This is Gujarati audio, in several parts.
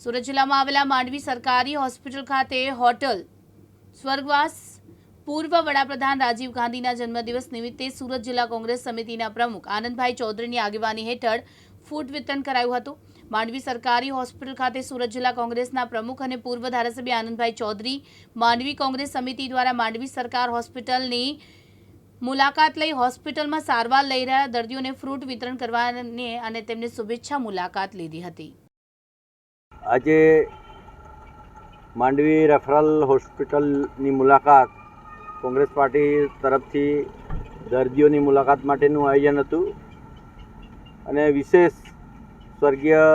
સુરત જિલ્લામાં આવેલા માંડવી સરકારી હોસ્પિટલ ખાતે હોટલ સ્વર્ગવાસ પૂર્વ વડાપ્રધાન રાજીવ ગાંધીના જન્મદિવસ નિમિત્તે સુરત જિલ્લા કોંગ્રેસ સમિતિના પ્રમુખ આનંદભાઈ ચૌધરીની આગેવાની હેઠળ ફૂડ વિતરણ કરાયું હતું. માંડવી સરકારી હોસ્પિટલ ખાતે સુરત જિલ્લા કોંગ્રેસના પ્રમુખ અને પૂર્વ ધારાસભ્ય આનંદભાઈ ચૌધરી માંડવી કોંગ્રેસ સમિતિ દ્વારા માંડવી સરકાર હોસ્પિટલની મુલાકાત લઈ હોસ્પિટલમાં સારવાર લઈ રહ્યા દર્દીઓને ફ્રૂટ વિતરણ કરવાની અને તેમને શુભેચ્છા મુલાકાત લીધી હતી. આજે માંડવી રેફરલ હોસ્પિટલની મુલાકાત કોંગ્રેસ પાર્ટી તરફથી દર્દીઓની મુલાકાત માટેનું આયોજન હતું અને વિશેષ સ્વર્ગીય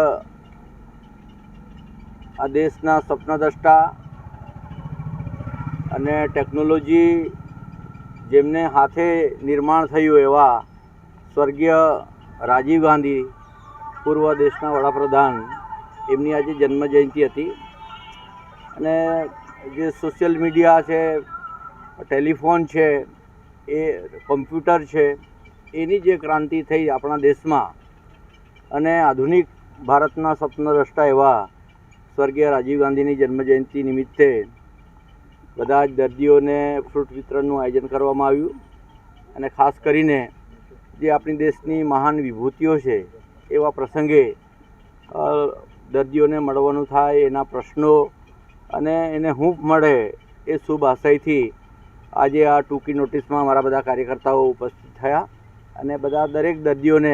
આ દેશના સ્વપ્નદ્રષ્ટા અને ટેકનોલોજી જેમને હાથે નિર્માણ થયું એવા સ્વર્ગીય રાજીવ ગાંધી, પૂર્વ દેશના વડાપ્રધાન એમની આજે જન્મજયંતિ હતી. અને જે સોશિયલ મીડિયા છે ટેલિફોન છે, એ કમ્પ્યુટર છે, એની જે ક્રાંતિ થઈ આપણા દેશમાં, અને આધુનિક ભારતના સ્વપ્નદ્રષ્ટા એવા સ્વર્ગીય રાજીવ ગાંધીની જન્મજયંતિ નિમિત્તે બધા જ દર્દીઓને ફ્રૂટ વિતરણનું આયોજન કરવામાં આવ્યું. અને ખાસ કરીને જે આપણી દેશની મહાન વિભૂતિઓ છે, એવા પ્રસંગે દર્દીઓને મળવાનું થાય, એના પ્રશ્નો અને એને હૂંફ મળે એ શુભ આશયથી આજે આ ટૂંકી નોટિસમાં મારા બધા કાર્યકર્તાઓ ઉપસ્થિત થયા અને બધા દરેક દર્દીઓને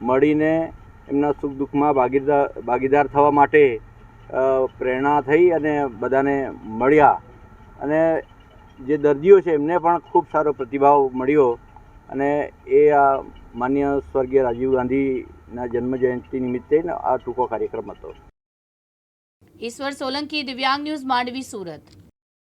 મળીને એમના સુખ દુઃખમાં ભાગીદાર ભાગીદાર થવા માટે પ્રેરણા થઈ અને બધાને મળ્યા. અને જે દર્દીઓ છે એમને પણ ખૂબ સારો પ્રતિભાવ મળ્યો. અને એ આ માન્ય સ્વર્ગીય રાજીવ ગાંધીના જન્મજયંતિ નિમિત્તે આ ટૂંકો કાર્યક્રમ હતો. ઈશ્વર સોલંકી દિવ્યાંગ ન્યૂઝ માંડવી, સુરત.